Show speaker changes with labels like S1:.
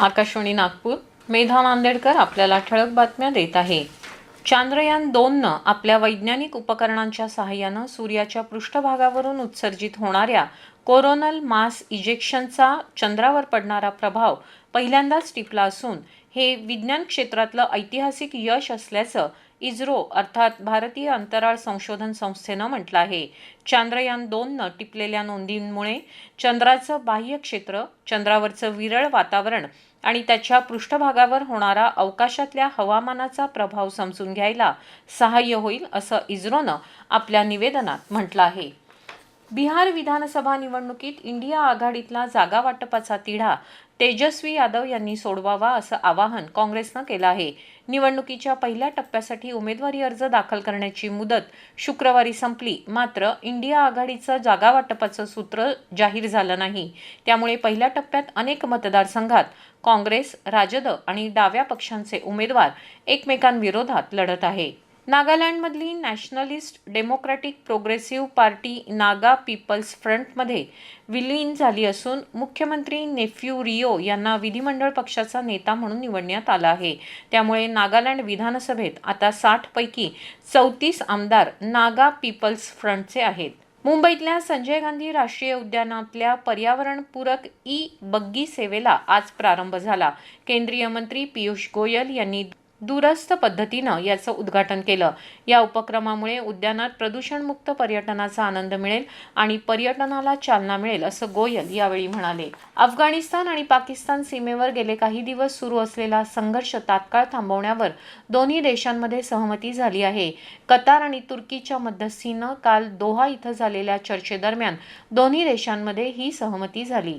S1: आकाशवाणी नागपूर. मेधा नांदेडकर आपल्याला ठळक बातम्या देत आहे. चांद्रयान दोननं आपल्या वैज्ञानिक उपकरणांच्या सहाय्यानं सूर्याच्या पृष्ठभागावरून उत्सर्जित होणाऱ्या कोरोनल मास इजेक्शनचा चंद्रावर पडणारा प्रभाव पहिल्यांदाच टिपला असून हे विज्ञान क्षेत्रातलं ऐतिहासिक यश असल्याचं इस्रो अर्थात भारतीय अंतराळ संशोधन संस्थेनं म्हटलं आहे. चांद्रयान दोननं टिपलेल्या नोंदींमुळे चंद्राचं बाह्य क्षेत्र चंद्रावरचं विरळ वातावरण आणि त्याच्या पृष्ठभागावर होणारा अवकाशातल्या हवामानाचा प्रभाव समजून घ्यायला सहाय्य होईल असं इस्रोनं आपल्या निवेदनात म्हटलं आहे. बिहार विधानसभा निवडणुकीत इंडिया आघाडीतला जागा वाटपाचा तिढा तेजस्वी यादव यांनी सोडवावा असं आवाहन काँग्रेसनं केलं आहे. निवडणुकीच्या पहिल्या टप्प्यासाठी उमेदवारी अर्ज दाखल करण्याची मुदत शुक्रवारी संपली. मात्र इंडिया आघाडीचं जागा वाटपाचं सूत्र जाहीर झालं नाही. त्यामुळे पहिल्या टप्प्यात अनेक मतदारसंघात काँग्रेस राजद आणि डाव्या पक्षांचे उमेदवार एकमेकांविरोधात लढत आहे. नागालँडमधली nationalist democratic progressive party Naga people's फ्रंटमध्ये विलीन झाली असून मुख्यमंत्री नेफ्यू रिओ यांना विधिमंडळ पक्षाचा नेता म्हणून निवडण्यात आला आहे. त्यामुळे नागालँड विधानसभेत आता साठपैकी चौतीस आमदार नागा पीपल्स फ्रंटचे आहेत. मुंबईतल्या संजय गांधी राष्ट्रीय उद्यानातल्या पर्यावरणपूरक ई बग्गी सेवेला आज प्रारंभ झाला. केंद्रीय मंत्री पियुष गोयल यांनी दूरस्थ पद्धतीनं याचं उद्घाटन केलं. या उपक्रमामुळे उद्यानात प्रदूषणमुक्त पर्यटनाचा आनंद मिळेल आणि पर्यटनाला चालना मिळेल असं गोयल यावेळी म्हणाले. अफगाणिस्तान आणि पाकिस्तान सीमेवर गेले काही दिवस सुरू असलेला संघर्ष तात्काळ थांबवण्यावर दोन्ही देशांमध्ये सहमती झाली आहे. कतार आणि तुर्कीच्या मध्यस्थीनं काल दोहा इथं झालेल्या चर्चेदरम्यान दोन्ही देशांमध्ये ही सहमती झाली.